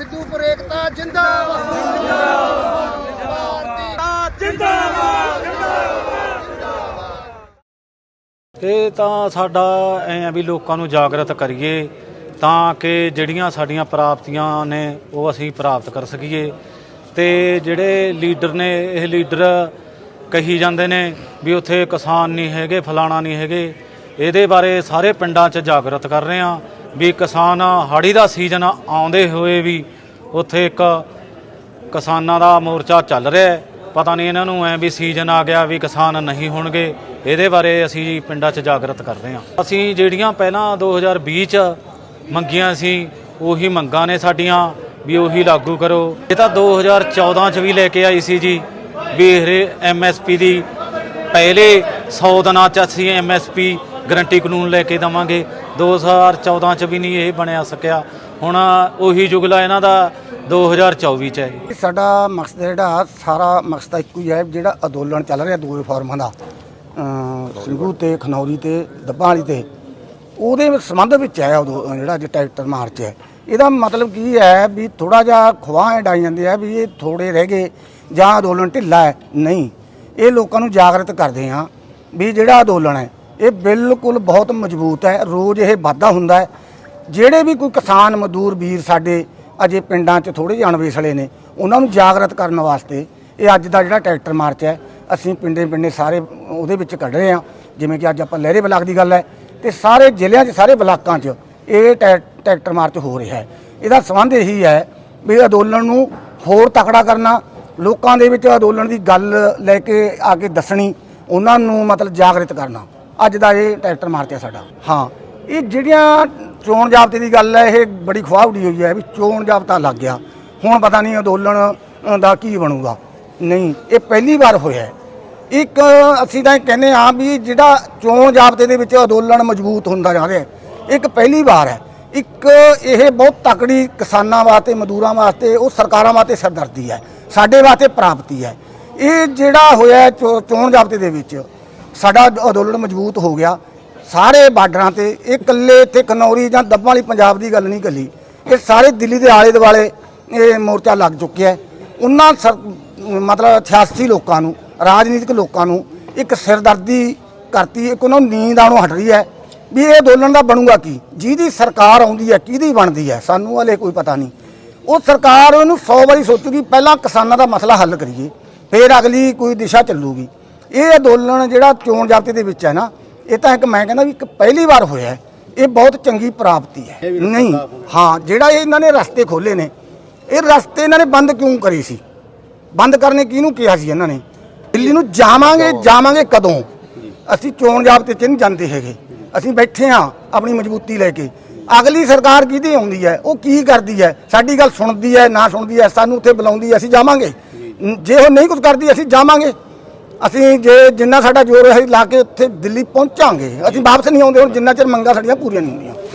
ਸਿੱਧੂਪੁਰ ਏਕਤਾ ਜਿੰਦਾਬਾਦ। ਭਾਰਤੀ ਇਹ ਤਾਂ ਸਾਡਾ ਐ ਆ ਵੀ ਲੋਕਾਂ ਨੂੰ ਜਾਗਰਤ ਕਰੀਏ ਤਾਂ ਕਿ ਜਿਹੜੀਆਂ ਸਾਡੀਆਂ ਪ੍ਰਾਪਤੀਆਂ ਨੇ ਉਹ ਅਸੀਂ ਪ੍ਰਾਪਤ ਕਰ ਸਕੀਏ ਤੇ ਜਿਹੜੇ ਲੀਡਰ ਨੇ, ਇਹ ਲੀਡਰ ਕਹੀ ਜਾਂਦੇ ਨੇ ਵੀ ਉੱਥੇ ਕਿਸਾਨ ਨਹੀਂ ਹੈਗੇ, ਫਲਾਣਾ ਨਹੀਂ ਹੈਗੇ, ਇਹਦੇ ਬਾਰੇ ਸਾਰੇ ਪਿੰਡਾਂ 'ਚ ਜਾਗਰਤ ਕਰ ਰਹੇ ਆ ਵੀ ਕਿਸਾਨ ਹਾੜੀ ਦਾ ਸੀਜ਼ਨ ਆਉਂਦੇ ਹੋਏ ਵੀ ਉੱਥੇ ਇੱਕ ਕਿਸਾਨਾਂ ਦਾ ਮੋਰਚਾ ਚੱਲ ਰਿਹਾ ਪਤਾ ਨਹੀਂ ਇਹਨਾਂ ਨੂੰ ਐ ਵੀ ਸੀਜ਼ਨ ਆ ਗਿਆ ਵੀ ਕਿਸਾਨ ਨਹੀਂ ਹੋਣਗੇ। ਇਹਦੇ ਬਾਰੇ ਅਸੀਂ ਪਿੰਡਾਂ 'ਚ ਜਾਗਰਤ ਕਰਦੇ ਹਾਂ। ਅਸੀਂ ਜਿਹੜੀਆਂ ਪਹਿਲਾਂ 2020 'ਚ ਮੰਗੀਆਂ ਸੀ, ਉਹੀ ਮੰਗਾਂ ਨੇ ਸਾਡੀਆਂ, ਵੀ ਉਹੀ ਲਾਗੂ ਕਰੋ। ਇਹ ਤਾਂ 2014 'ਚ ਵੀ ਲੈ ਕੇ ਆਈ ਸੀ ਜੀ, ਵੀ ਇਹ ਐਮਐਸਪੀ ਦੀ ਪਹਿਲੇ 100 ਦਿਨਾਂ 'ਚ ਅਸੀਂ ਐਮਐਸਪੀ ਗਰੰਟੀ ਕਾਨੂੰਨ ਲੈ ਕੇ ਦਵਾਂਗੇ। 2014 'ਚ ਵੀ ਨਹੀਂ ਇਹ ਬਣਿਆ ਸਕਿਆ। ਹੁਣ ਉਹੀ ਜੁਗਲਾ ਇਹਨਾਂ ਦਾ 2024 'ਚ ਹੈ ਜੀ। ਸਾਡਾ ਮਕਸਦ ਜਿਹੜਾ, ਸਾਰਾ ਮਕਸਦ ਇੱਕੋ ਹੀ ਹੈ ਜਿਹੜਾ ਅੰਦੋਲਨ ਚੱਲ ਰਿਹਾ ਦੋਵੇਂ ਫਾਰਮਾਂ ਦਾ। ਅਮ ਸਿੰਘੂ ਤੇ, ਖਨੌਰੀ ਤੇ ਦੱਬਾਂ ਵਾਲੀ ਤੇ। ਉਹਦੇ ਸੰਬੰਧ ਵਿੱਚ ਹੈ ਉਦੋਂ ਜਿਹੜਾ ਅੱਜ ਟਰੈਕਟਰ ਮਾਰਚ ਹੈ। ਇਹਦਾ ਮਤਲਬ ਕੀ ਹੈ ਵੀ ਥੋੜਾ ਜਿਹਾ ਖਵਾਹ ਡਾਈ ਜਾਂਦੇ ਆ ਵੀ ਇਹ ਥੋੜੇ ਰਹਿ ਗਏ ਜਾਂ ਅੰਦੋਲਨ ਢਿੱਲਾ ਹੈ। ਨਹੀਂ, ਇਹ ਲੋਕਾਂ ਨੂੰ ਜਾਗਰਤ ਕਰਦੇ ਆ ਵੀ ਜਿਹੜਾ ਅੰਦੋਲਨ ਹੈ ਇਹ ਬਿਲਕੁਲ ਬਹੁਤ ਮਜ਼ਬੂਤ ਹੈ, ਰੋਜ਼ ਇਹ ਵਾਧਾ ਹੁੰਦਾ ਹੈ। ਜਿਹੜੇ ਵੀ ਕੋਈ ਕਿਸਾਨ, ਮਜ਼ਦੂਰ ਵੀਰ ਸਾਡੇ ਅਜੇ ਪਿੰਡਾਂ 'ਚ ਥੋੜੇ ਜਿਹੇ ਅਣਵੇਸਲੇ ਨੇ, ਉਹਨਾਂ ਨੂੰ ਜਾਗਰਤ ਕਰਨ ਵਾਸਤੇ ਇਹ ਅੱਜ ਦਾ ਜਿਹੜਾ ਟਰੈਕਟਰ ਮਾਰਚ ਹੈ, ਅਸੀਂ ਪਿੰਡੇ ਪਿੰਡੇ ਸਾਰੇ ਉਹਦੇ ਵਿੱਚ ਕੱਢ ਰਹੇ ਹਾਂ, ਜਿਵੇਂ ਕਿ ਅੱਜ ਆਪਾਂ ਲਹਿਰੇ ਬਲਾਕ ਦੀ ਗੱਲ ਹੈ ਤੇ ਸਾਰੇ ਜ਼ਿਲ੍ਹਿਆਂ 'ਚ, ਸਾਰੇ ਬਲਾਕਾਂ 'ਚ ਇਹ ਟਰੈ- ਟਰੈਕਟਰ ਮਾਰਚ ਹੋ ਰਿਹਾ ਹੈ। ਇਹਦਾ ਸੰਬੰਧ ਇਹੀ ਹੈ ਵੀ ਅੰਦੋਲਨ ਨੂੰ ਹੋਰ ਤਕੜਾ ਕਰਨਾ, ਲੋਕਾਂ ਦੇ ਵਿੱਚ ਅੰਦੋਲਨ ਦੀ ਗੱਲ ਲੈ ਕੇ ਆ ਕੇ ਦੱਸਣੀ, ਉਹਨਾਂ ਨੂੰ ਮਤਲਬ ਜਾਗਰਿਤ ਕਰਨਾ। ਅੱਜ ਦਾ ਇਹ ਟਰੈਕਟਰ ਮਾਰਚ ਹੈ ਸਾਡਾ। ਹਾਂ। ਇਹ ਜਿਹੜੀਆਂ ਚੋਣ ਜਾਬਤੇ ਦੀ ਗੱਲ ਹੈ ਇਹ ਬੜੀ ਖਵਾਹ ਉੱਡੀ ਹੋਈ ਹੈ ਵੀ ਚੋਣ ਜਾਬਤਾ ਲੱਗ ਗਿਆ। ਹੁਣ ਪਤਾ ਨਹੀਂ ਅੰਦੋਲਨ ਦਾ ਕੀ ਬਣੂਗਾ। ਨਹੀਂ ਇਹ ਪਹਿਲੀ ਵਾਰ ਹੋਇਆ ਹੈ। ਇੱਕ ਅਸੀਂ ਤਾਂ ਇਹ ਕਹਿੰਦੇ ਹਾਂ ਵੀ ਜਿਹੜਾ ਚੋਣ ਜਾਬਤੇ ਦੇ ਵਿੱਚ ਅੰਦੋਲਨ ਮਜ਼ਬੂਤ ਹੁੰਦਾ ਜਾ ਰਿਹਾ ਇੱਕ ਪਹਿਲੀ ਵਾਰ ਹੈ। ਇੱਕ ਇਹ ਬਹੁਤ ਤਕੜੀ ਕਿਸਾਨਾਂ ਵਾਸਤੇ ਮਜ਼ਦੂਰਾਂ ਵਾਸਤੇ ਉਹ ਸਰਕਾਰਾਂ ਵਾਸਤੇ ਸਰਦਰਦੀ ਹੈ ਸਾਡੇ ਵਾਸਤੇ ਪ੍ਰਾਪਤੀ ਹੈ। ਇਹ ਜਿਹੜਾ ਹੋਇਆ ਚੋਣ ਜਾਬਤੇ ਦੇ ਵਿੱਚ ਸਾਡਾ ਅੰਦੋਲਨ ਮਜ਼ਬੂਤ ਹੋ ਗਿਆ। ਸਾਰੇ ਬਾਰਡਰਾਂ ਤੇ ਇਹ ਇਕੱਲੇ ਇੱਥੇ ਕਨੌਰੀ ਜਾਂ ਦੱਬਾਂ ਵਾਲੀ ਪੰਜਾਬ ਦੀ ਗੱਲ ਨਹੀਂ ਕੱਲੀ। ਇਹ ਸਾਰੇ ਦਿੱਲੀ ਦੇ ਆਲੇ ਦੁਆਲੇ ਇਹ ਮੋਰਚਾ ਲੱਗ ਚੁੱਕਿਆ ਉਹਨਾਂ ਸਰ- ਮਤਲਬ 86 ਲੋਕਾਂ ਨੂੰ, ਰਾਜਨੀਤਿਕ ਲੋਕਾਂ ਨੂੰ ਇੱਕ ਸਿਰਦਰਦੀ ਕਰਤੀ, ਇੱਕ ਉਹਨਾਂ ਨੂੰ ਨੀਂਦ ਆਉਣੋਂ ਹਟ ਰਹੀ ਹੈ ਵੀ ਇਹ ਅੰਦੋਲਨ ਦਾ ਬਣੂਗਾ ਕੀ? ਜਿਹਦੀ ਸਰਕਾਰ ਆਉਂਦੀ ਹੈ, ਕਿਹਦੀ ਬਣਦੀ ਹੈ? ਸਾਨੂੰ ਹਲੇ ਕੋਈ ਪਤਾ ਨਹੀਂ। ਉਹ ਸਰਕਾਰ ਉਹਨੂੰ 100 ਵਾਰੀ ਸੋਚੂਗੀ, ਪਹਿਲਾਂ ਕਿਸਾਨਾਂ ਦਾ ਮਸਲਾ ਹੱਲ ਕਰੀਏ, ਫਿਰ ਅਗਲੀ ਕੋਈ ਦਿਸ਼ਾ ਚੱਲੂਗੀ। ਇਹ ਅੰਦੋਲਨ ਜਿਹੜਾ ਚੋਣ ਜਾਬਤੇ ਦੇ ਵਿੱਚ ਹੈ ਨਾ ਇਹ ਤਾਂ ਇੱਕ ਮੈਂ ਕਹਿੰਦਾ ਵੀ ਇੱਕ ਪਹਿਲੀ ਵਾਰ ਹੋਇਆ ਹੈ। ਇਹ ਬਹੁਤ ਚੰਗੀ ਪ੍ਰਾਪਤੀ ਹੈ। ਨਹੀਂ ਹਾਂ ਜਿਹੜਾ ਇਹ ਇਹਨਾਂ ਨੇ ਰਸਤੇ ਖੋਲੇ ਨੇ ਇਹ ਰਸਤੇ ਇਹਨਾਂ ਨੇ ਬੰਦ ਕਿਉਂ ਕਰੇ ਸੀ? ਬੰਦ ਕਰਨੇ ਕਿਹਨੂੰ ਕਿਹਾ ਸੀ ਇਹਨਾਂ ਨੇ? ਦਿੱਲੀ ਨੂੰ ਜਾਵਾਂਗੇ ਜਾਵਾਂਗੇ ਕਦੋਂ? ਅਸੀਂ ਚੋਣ ਜਾਬਤੇ ਚ ਨਹੀਂ ਜਾਂਦੇ ਹੈਗੇ। ਅਸੀਂ ਬੈਠੇ ਹਾਂ ਆਪਣੀ ਮਜ਼ਬੂਤੀ ਲੈ ਕੇ। ਅਗਲੀ ਸਰਕਾਰ ਕਿਹਦੀ ਆਉਂਦੀ ਹੈ? ਉਹ ਕੀ ਕਰਦੀ ਹੈ? ਸਾਡੀ ਗੱਲ ਸੁਣਦੀ ਹੈ ਨਾ ਸੁਣਦੀ ਹੈ ਸਾਨੂੰ ਉੱਥੇ ਬੁਲਾਉਂਦੀ ਹੈ ਅਸੀਂ ਜਾਵਾਂਗੇ। ਜੇ ਉਹ ਨਹੀਂ ਕੁਝ ਕਰਦੀ ਅਸੀਂ ਜਾਵਾਂਗੇ। ਅਸੀਂ ਜੇ ਜਿੰਨਾ ਸਾਡਾ ਜ਼ੋਰ ਹੈ ਅਸੀਂ ਲਾ ਕੇ ਉੱਥੇ ਦਿੱਲੀ ਪਹੁੰਚਾਂਗੇ। ਅਸੀਂ ਵਾਪਸ ਨਹੀਂ ਆਉਂਦੇ ਹੁਣ ਜਿੰਨਾ ਚਿਰ ਮੰਗਾਂ ਸਾਡੀਆਂ ਪੂਰੀਆਂ ਨਹੀਂ ਹੁੰਦੀਆਂ।